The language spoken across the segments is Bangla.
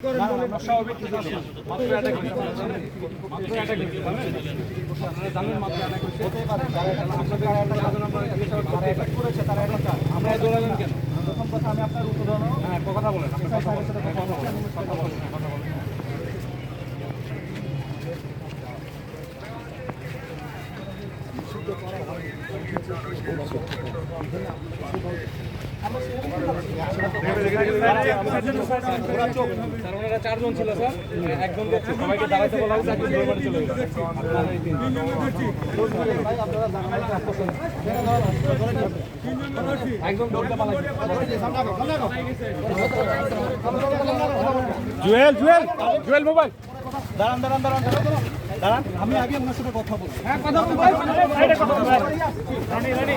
আপনারা আমরা। আপনারা দৌড়ালেন কেন? হ্যাঁ, কথা বলেন। আপনি কথা বলেন। হ্যাঁ, কথা বলেন। কথা বলেন। কথা বলেন। স্যার, ওনারা চারজন ছিল, স্যার। একজন সবাইকে দাঁড়াইতে বলা হয়েছে, একজন দৌড়ে চলে গেছে। আপনারা এই তিনজন। একজন দৌড়তে জুয়েল জুয়েল জুয়েল মোবাইল দাঁড়ান দাঁড়ান দাঁড়ান দাঁড়ান দাঁড়ান আমি আগে আপনার সাথে কথা বলব হ্যাঁ কথা বল ভাই সাইডে কথা বল রানি রানি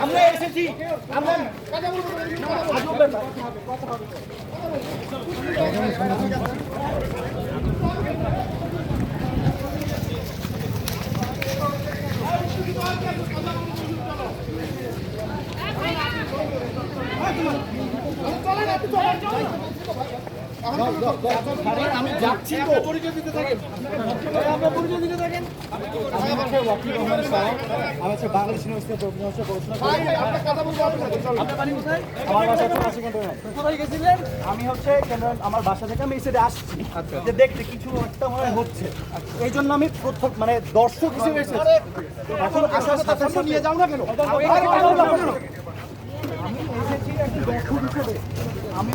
আমরা এসেছি আমরা আজব চলে আরে আমি আমি আমি হচ্ছে আমার বাসা থেকে আমি সাইডে আসছি যে দেখতে কিছু একটা মনে হচ্ছে এই জন্য আমি প্রথম মানে দর্শক হিসেবে এসেছি এখন আসার সাথে নিয়ে যাও না কেন আমি এসেছি একটি দর্শক হিসেবে। আমি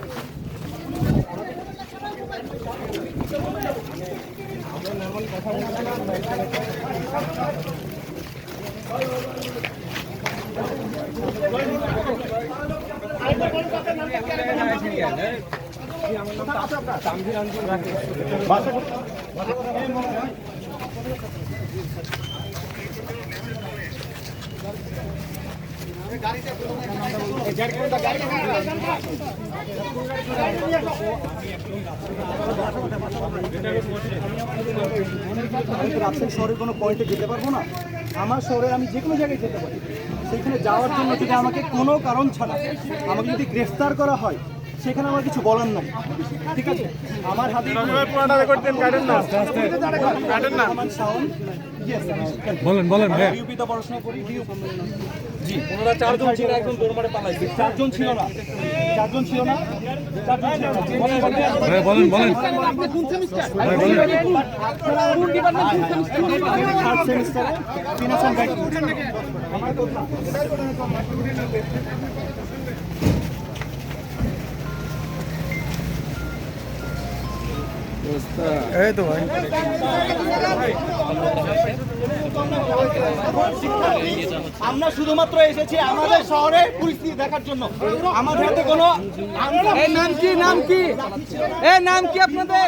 আমি রাজশাহী শহরের কোনো পয়েন্টে যেতে পারব না। আমার শহরে আমি যে কোনো জায়গায় যেতে পারি। সেখানে যাওয়ার জন্য যদি আমাকে কোনো কারণ ছাড়া আমাকে যদি গ্রেফতার করা হয় সেখানে আমার কিছু বলার নাই। ঠিক আছে? আমার হাতে বলেন বলেন পড়াশোনা করি জি। ওনারা চারজন ছিল একজন দৌড় পালাইছে। চারজন ছিল না। চারজন ছিল না? চারজন ছিল না। বলেন বলেন। আমার শুধুমাত্র এসেছি আমাদের শহরে পরিস্থিতি দেখার জন্য। আমাদের হাতে কোনো নাম কি নাম কি? নাম কি আপনাদের?